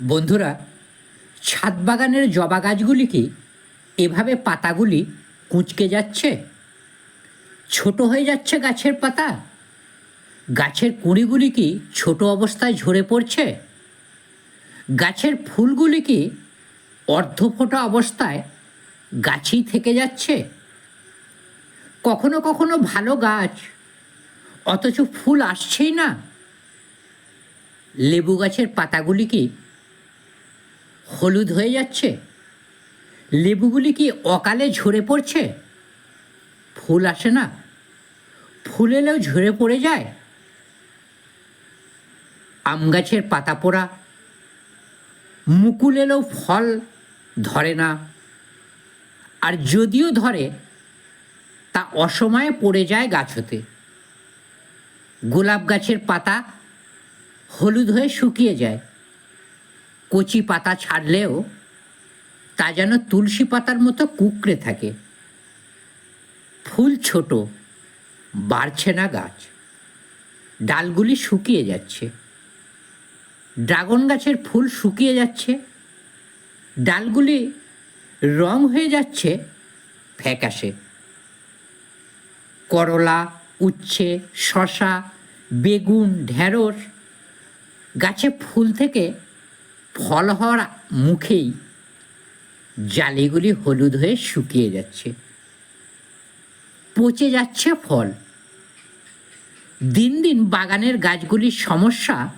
বন্ধুরা, ছাদ বাগানের জবা গাছগুলি কি এভাবে পাতাগুলি কুঁচকে যাচ্ছে? ছোট হয়ে যাচ্ছে গাছের পাতা? গাছের কুঁড়িগুলি কি ছোট অবস্থায় ঝরে পড়ছে? গাছের ফুলগুলি কি অর্ধফোটা অবস্থায় গাছেই থেকে যাচ্ছে? কখনো কখনো ভালো গাছ, অথচ ফুল আসছেই না। লেবু গাছের পাতাগুলি কি হলুদ হয়ে যাচ্ছে। লেবুগুলি কি অকালে ঝরে পড়ছে? ফুল আসে না। ফুল এলেও ঝরে পড়ে যায়। আম গাছের পাতা পোড়া। মুকুল এলেও ফল ধরে না। আর যদিও ধরে, তা অসময়ে পড়ে যায় গাছ হতে। গোলাপ গাছের পাতা হলুদ হয়ে শুকিয়ে যায়। কচি পাতা ছাড়লেও তা যেন তুলসী পাতার মতো কুকড়ে থাকে। ফুল ছোট, বাড়ছে না গাছ। ডালগুলি শুকিয়ে যাচ্ছে। ড্রাগন গাছের ফুল শুকিয়ে যাচ্ছে। ডালগুলি রং হয়ে যাচ্ছে, ফ্যাকাশে। করলা, উচ্ছে শশা বেগুন, ঢেঁড়স গাছে ফুল থেকে ফল হওয়ার মুখেই জালিগুলি হলুদ হয়ে শুকিয়ে যাচ্ছে। পচে যাচ্ছে ফল। দিন দিন বাগানের গাছগুলির সমস্যা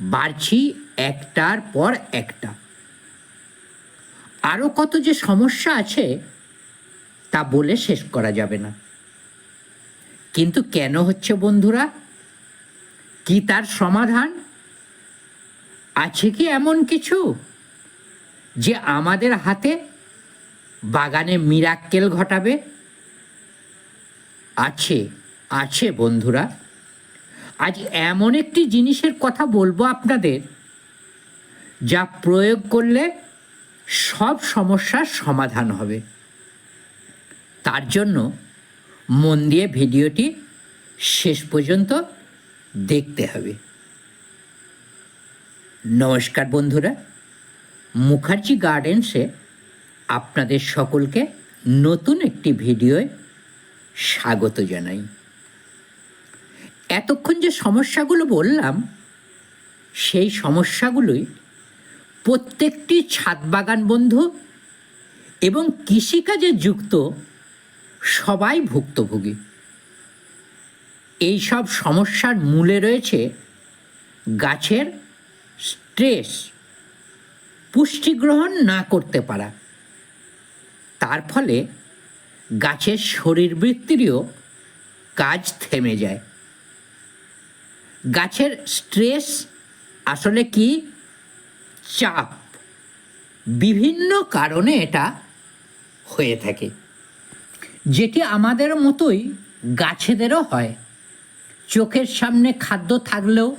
বাড়ছি একটার পর একটা। আরও কত যে সমস্যা আছে তা বলে শেষ করা যাবে না। কিন্তু কেন হচ্ছে বন্ধুরা? কি তার সমাধান? আছে কি এমন কিছু? যে আমাদের হাতে বাগানে মিরাক্কেল ঘটাবে? আছে আছে বন্ধুরা। আজ এমন একটি জিনিসের কথা বলব আপনাদের, যা প্রয়োগ করলে সব সমস্যার সমাধান হবে। তার জন্য মন দিয়ে ভিডিওটি শেষ পর্যন্ত দেখতে হবে। নমস্কার বন্ধুরা। মুখার্জি গার্ডেন্সে আপনাদের সকলকে নতুন একটি ভিডিওয় স্বাগত জানাই। এতক্ষণ যে সমস্যাগুলো বললাম, সেই সমস্যাগুলোই প্রত্যেকটি ছাদ বাগান বন্ধু এবং কৃষিকাজে যুক্ত সবাই ভুক্তভোগী। এই সব সমস্যার মূলে রয়েছে গাছের স্ট্রেস, পুষ্টি গ্রহণ না করতে পারা। তার ফলে গাছের শরীরবৃত্তিরও কাজ থেমে যায়। গাছের স্ট্রেস আসলে কি? চাপ। বিভিন্ন কারণে এটা হয়ে থাকে। যেটি আমাদের মতোই গাছেদেরও হয়। চোখের সামনে খাদ্য থাকলেও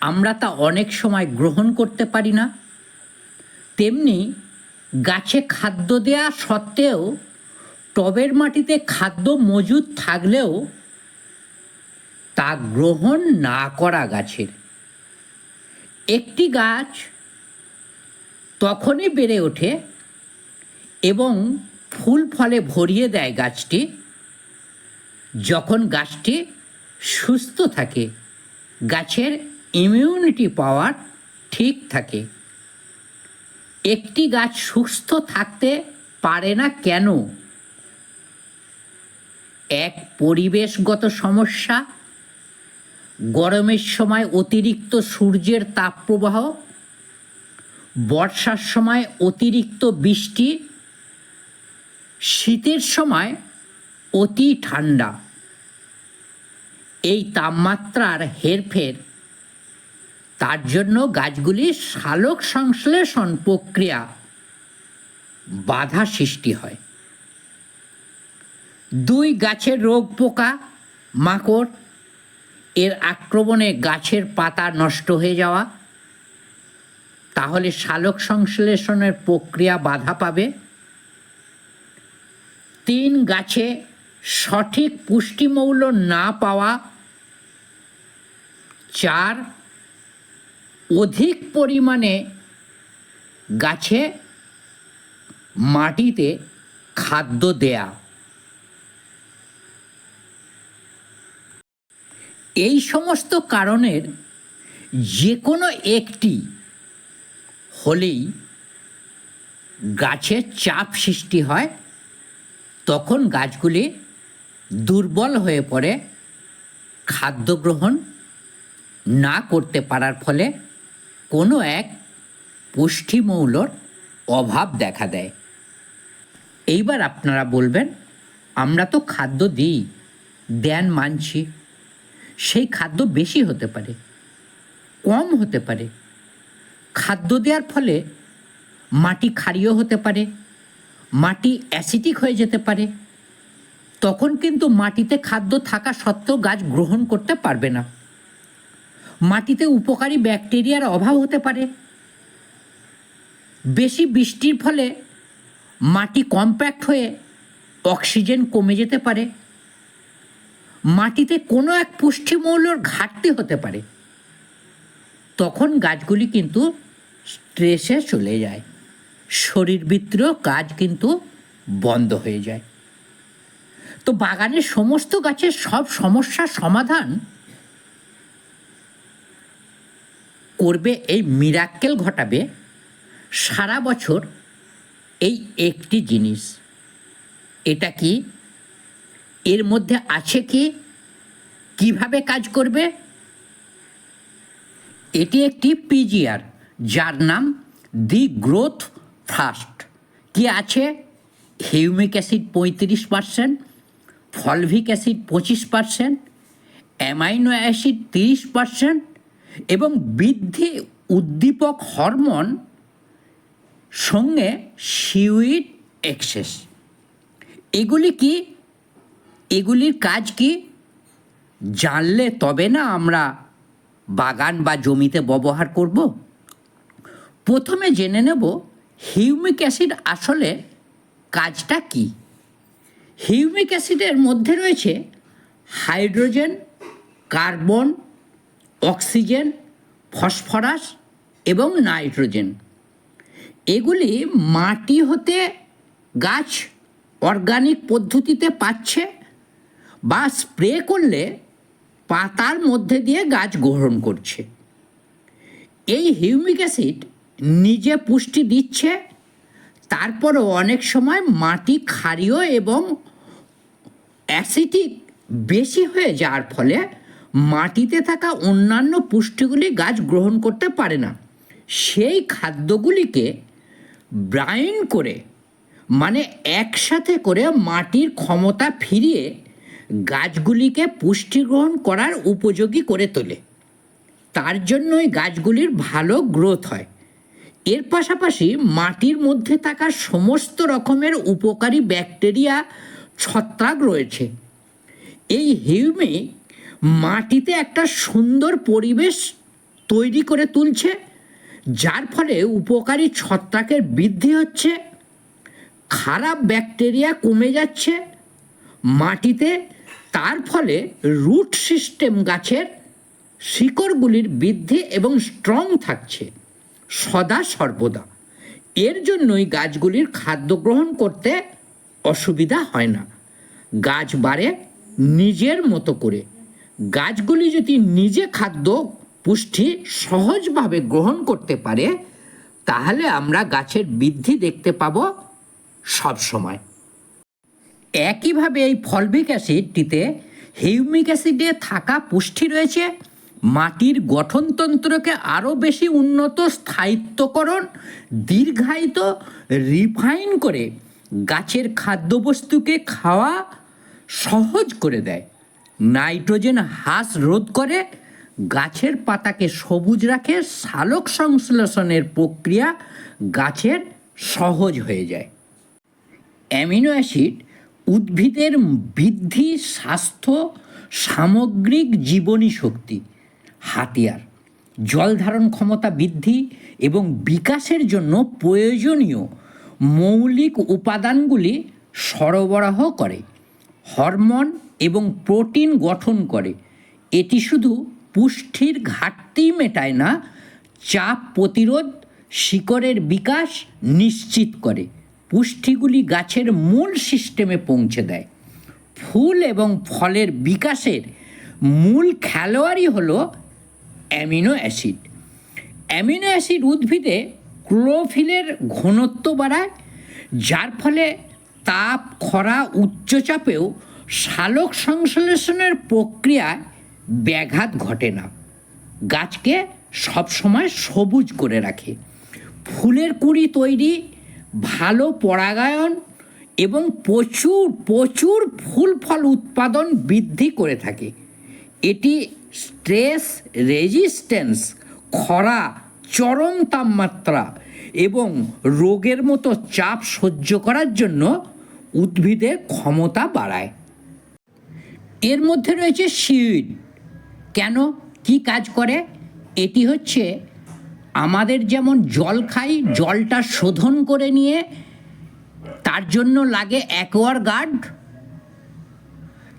আমরা তা অনেক সময় গ্রহণ করতে পারি না। তেমনি গাছে খাদ্য দেয়া সত্ত্বেও টবের মাটিতে খাদ্য মজুদ থাকলেও তা গ্রহণ না করা গাছের। একটি গাছ তখনই বেড়ে ওঠে এবং ফুল ফলে ভরিয়ে দেয় গাছটি যখন গাছটি সুস্থ থাকে। গাছের ইমিউনিটি পাওয়ার ঠিক থাকে। একটি গাছ সুস্থ থাকতে পারে না কেন? এক পরিবেশগত সমস্যা, গরমের সময় অতিরিক্ত সূর্যের তাপপ্রবাহ, বর্ষার সময় অতিরিক্ত বৃষ্টি, শীতের সময় অতি ঠান্ডা। এই তাপমাত্রার হেরফের তার জন্য গাছগুলির সালোক সংশ্লেষণ প্রক্রিয়া বাধা সৃষ্টি হয়। দুই গাছের রোগ পোকা, মাকড়, এর আক্রমণে গাছের পাতা নষ্ট হয়ে যাওয়া। তাহলে সালোক সংশ্লেষণের প্রক্রিয়া বাধা পাবে। তিন গাছে সঠিক পুষ্টিমৌল না পাওয়া। চার অধিক পরিমাণে গাছে মাটিতে খাদ্য দেয়া। এই সমস্ত কারণের যে কোনো একটি হলেই গাছের চাপ সৃষ্টি হয়, তখন গাছগুলি দুর্বল হয়ে পড়ে, খাদ্য গ্রহণ না করতে পারার ফলে কোনো এক পুষ্টিমৌলর অভাব দেখা দেয়। এইবার আপনারা বলবেন, আমরা তো খাদ্য দিই, দেন মানছি। সেই খাদ্য বেশি হতে পারে, কম হতে পারে। খাদ্য দেওয়ার ফলে মাটি ক্ষারীয় হতে পারে, মাটি অ্যাসিডিক হয়ে যেতে পারে। তখন কিন্তু মাটিতে খাদ্য থাকা সত্ত্বেও গাছ গ্রহণ করতে পারবে না। মাটিতে উপকারী ব্যাকটেরিয়ার অভাব হতে পারে। বেশি বৃষ্টির ফলে মাটি কম্প্যাক্ট হয়ে অক্সিজেন কমে যেতে পারে। মাটিতে কোনো এক পুষ্টিমৌলর ঘাটতি হতে পারে। তখন গাছগুলি কিন্তু স্ট্রেসে চলে যায়। শরীরবৃত্তীয় কাজ কিন্তু বন্ধ হয়ে যায়। তো বাগানের সমস্ত গাছের সব সমস্যার সমাধান করবে, এই মিরাক্কেল ঘটাবে সারা বছর এই একটি জিনিস। এটা কি? এর মধ্যে আছে কি? কীভাবে কাজ করবে? এটি একটি পিজিআর যার নাম দি গ্রোথ ফাস্ট কি আছে? হিউমিক অ্যাসিড পঁয়ত্রিশ পার্সেন্ট ফলভিক অ্যাসিড পঁচিশ পার্সেন্ট অ্যামাইনো অ্যাসিড তিরিশ পার্সেন্ট এবং বৃদ্ধি উদ্দীপক হরমোন সঙ্গে সিউইড এক্সেস। এগুলি কি? এগুলির কাজ কি? জানলে তবে না আমরা বাগান বা জমিতে ব্যবহার করব? প্রথমে জেনে নেব হিউমিক অ্যাসিড আসলে কাজটা কি। হিউমিক অ্যাসিডের মধ্যে রয়েছে হাইড্রোজেন, কার্বন অক্সিজেন, ফসফরাস এবং নাইট্রোজেন। এগুলি মাটি হতে গাছ অর্গানিক পদ্ধতিতে পাচ্ছে বা স্প্রে করলে পাতার মধ্যে দিয়ে গাছ গ্রহণ করছে। এই হিউমিক অ্যাসিড নিজে পুষ্টি দিচ্ছে, তারপরও অনেক সময় মাটি ক্ষারীয় এবং অ্যাসিটিক বেশি হয়ে যাওয়ার ফলে মাটিতে থাকা অন্যান্য পুষ্টিগুলি গাছ গ্রহণ করতে পারে না। সেই খাদ্যগুলিকে ব্রাইন করে মানে একসাথে করে মাটির ক্ষমতা ফিরিয়ে গাছগুলিকে পুষ্টি গ্রহণ করার উপযোগী করে তোলে। তার জন্যই গাছগুলির ভালো গ্রোথ হয়। এর পাশাপাশি মাটির মধ্যে থাকা সমস্ত রকমের উপকারী ব্যাকটেরিয়া ছত্রাক রয়েছে। এই হিউমিক মাটিতে একটা সুন্দর পরিবেশ তৈরি করে তুলছে, যার ফলে উপকারী ছত্রাকের বৃদ্ধি হচ্ছে, খারাপ ব্যাকটেরিয়া কমে যাচ্ছে, মাটিতে তার ফলে রুট সিস্টেম গাছের শিকড়গুলির বৃদ্ধি এবং স্ট্রং থাকছে, সদা সর্বদা। এর জন্যই গাছগুলির খাদ্য গ্রহণ করতে অসুবিধা হয় না। গাছ বাড়ে নিজের মতো করে। গাছগুলি যদি নিজে খাদ্য পুষ্টি সহজভাবে গ্রহণ করতে পারে, তাহলে আমরা গাছের বৃদ্ধি দেখতে পাবো সব সময়। একইভাবে এই ফলভিক অ্যাসিডটিতে হিউমিক অ্যাসিডে থাকা পুষ্টি রয়েছে। মাটির গঠনতন্ত্রকে আরও বেশি উন্নত, স্থায়িত্বকরণ, দীর্ঘায়িত, রিফাইন করে গাছের খাদ্যবস্তুকে খাওয়া সহজ করে দেয়। নাইট্রোজেন হ্রাস রোধ করে, গাছের পাতাকে সবুজ রাখে সালোক সংশ্লেষণের প্রক্রিয়া গাছের সহজ হয়ে যায়। অ্যামিনো অ্যাসিড উদ্ভিদের বৃদ্ধি, স্বাস্থ্য, সামগ্রিক জীবনী শক্তি, হাতিয়ার। জল ধারণ ক্ষমতা বৃদ্ধি এবং বিকাশের জন্য প্রয়োজনীয় মৌলিক উপাদানগুলি সরবরাহ করে। হরমোন এবং প্রোটিন গঠন করে। এটি শুধু পুষ্টির ঘাটতি মেটায় না, চাপ প্রতিরোধ, শিকড়ের বিকাশ নিশ্চিত করে। পুষ্টিগুলি গাছের মূল সিস্টেমে পৌঁছে দেয়। ফুল এবং ফলের বিকাশের মূল খেলোয়াড়ই হলো অ্যামিনো অ্যাসিড। অ্যামিনো অ্যাসিড উদ্ভিদে ক্লোরোফিলের ঘনত্ব বাড়ায়, যার ফলে তাপ, খরা, উচ্চচাপেও সালোক সংশ্লেষণের প্রক্রিয়ায় ব্যাঘাত ঘটে না। গাছকে সবসময় সবুজ করে রাখে। ফুলের কুড়ি তৈরি, ভালো পরাগায়ন এবং প্রচুর প্রচুর ফুল ফল উৎপাদন বৃদ্ধি করে থাকে। এটি স্ট্রেস রেজিস্ট্যান্স, খরা, চরম তাপমাত্রা এবং রোগের মতো চাপ সহ্য করার জন্য উদ্ভিদের ক্ষমতা বাড়ায়। এর মধ্যে রয়েছে সিউইড কেন? কি কাজ করে? এটি হচ্ছে আমাদের যেমন জল খাই, জলটা শোধন করে নিয়ে তার জন্য লাগে অ্যাকোয়ার গার্ড।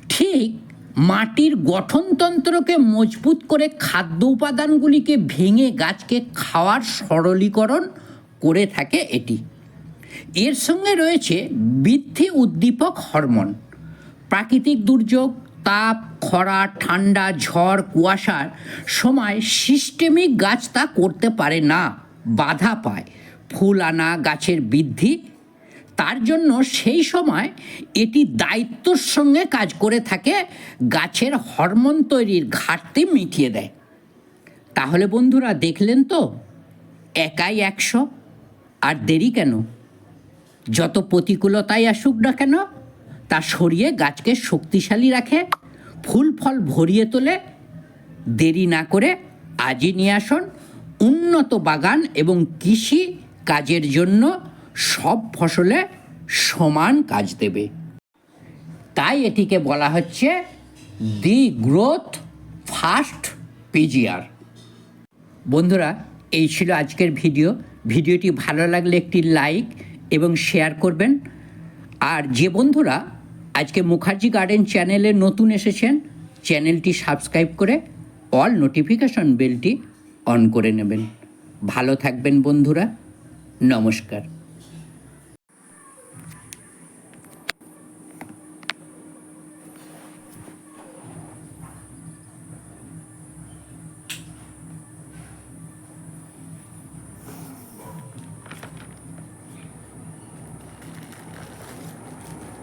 ঠিক মাটির গঠনতন্ত্রকে মজবুত করে খাদ্য উপাদানগুলিকে ভেঙে গাছকে খাওয়ার সরলীকরণ করে থাকে এটি। এর সঙ্গে রয়েছে বৃদ্ধি উদ্দীপক হরমোন। প্রাকৃতিক দুর্যোগ তাপ, খরা, ঠান্ডা, ঝড় কুয়াশার সময় সিস্টেমিক গাছ তা করতে পারে না, বাধা পায়। ফুল আনা, গাছের বৃদ্ধি, তার জন্য সেই সময় এটি দায়িত্বর সঙ্গে কাজ করে থাকে, গাছের হরমোন তৈরির ঘাটতি মিটিয়ে দেয়। তাহলে বন্ধুরা দেখলেন তো, একাই একশো, আর দেরি কেন? যত প্রতিকূলতাই আসুক না কেন তা সরিয়ে গাছকে শক্তিশালী রাখে, ফুল ফল ভরিয়ে তোলে, দেরি না করে আজই নিয়ে আসুন উন্নত বাগান এবং কৃষি কাজের জন্য সব ফসলে সমান কাজ দেবে। তাই এটিকে বলা হচ্ছে দি গ্রোথ ফাস্ট পিজিআর বন্ধুরা, এই ছিল আজকের ভিডিও। ভিডিওটি ভালো লাগলে একটি লাইক এবং শেয়ার করবেন। আর যে বন্ধুরা আজকে মুখার্জি গার্ডেন চ্যানেলে নতুন এসেছেন, চ্যানেলটি সাবস্ক্রাইব করে অল নোটিফিকেশন বেলটি অন করে নেবেন। ভালো থাকবেন বন্ধুরা, নমস্কার।